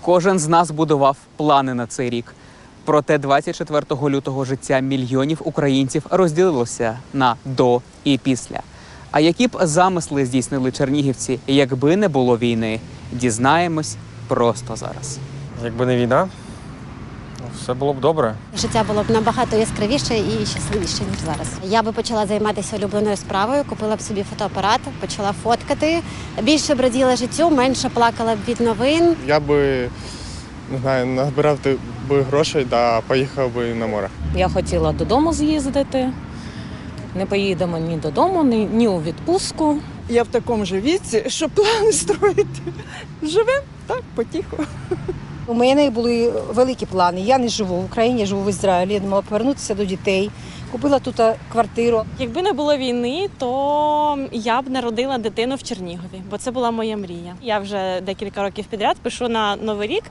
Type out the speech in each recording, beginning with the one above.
Кожен з нас будував плани на цей рік. Проте 24 лютого життя мільйонів українців розділилося на до і після. А які б замисли здійснили чернігівці, якби не було війни, дізнаємось просто зараз. Якби не війна, все було б добре. Життя було б набагато яскравіше і щасливіше, ніж зараз. Я би почала займатися улюбленою справою, купила б собі фотоапарат, почала фоткати. Більше б раділа життю, менше плакала б від новин. Я би не знаю, назбирав би грошей та поїхав би на море. Я хотіла додому з'їздити. Не поїдемо ні додому, ні, ні у відпустку. Я в такому ж віці, що плани строїти. Живемо так, потихо. У мене були великі плани. Я не живу в Україні, я живу в Ізраїлі. Я думала повернутися до дітей. Купила тут квартиру. Якби не було війни, то я б народила дитину в Чернігові, бо це була моя мрія. Я вже декілька років підряд пишу на новий рік.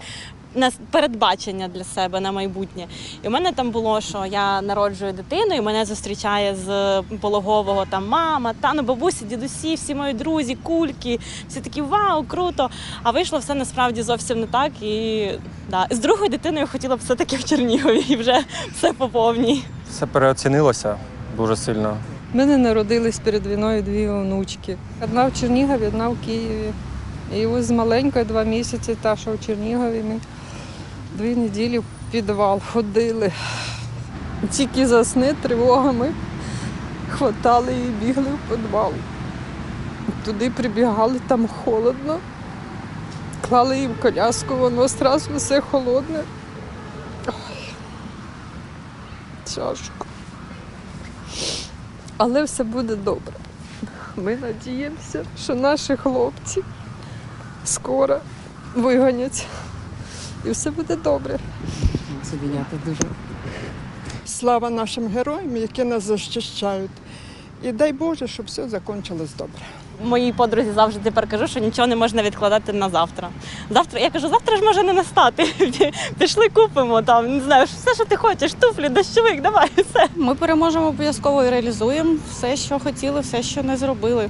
На передбачення для себе на майбутнє, і у мене там було, що я народжую дитину, і мене зустрічає з пологового там мама, та ну бабусі, дідусі, всі мої друзі, кульки. Всі такі вау, круто. А вийшло все насправді зовсім не так. І да, з другою дитиною хотіла б все таки в Чернігові, і вже все по повній. Все переоцінилося дуже сильно. У мене народились перед війною дві онучки. Одна в Чернігові, одна в Києві. І ось з маленькою два місяці, та що в Чернігові ми дві неділі в підвал ходили. Тільки засни тривогами хватали і бігли в підвал. Туди прибігали, там холодно. Клали їм коляску, воно одразу все холодне. Ой, тяжко. Але все буде добре. Ми надіємося, що наші хлопці скоро вигонять. І все буде добре. Слава нашим героям, які нас захищають. І дай Боже, щоб все закінчилось добре. моїй подрузі завжди тепер кажу, що нічого не можна відкладати на завтра. Завтра я кажу, завтра ж може не настати. Пішли купимо там, не знаю, все, що ти хочеш, туфлі, дощовик, давай все. Ми переможемо обов'язково і реалізуємо все, що хотіли, все, що не зробили.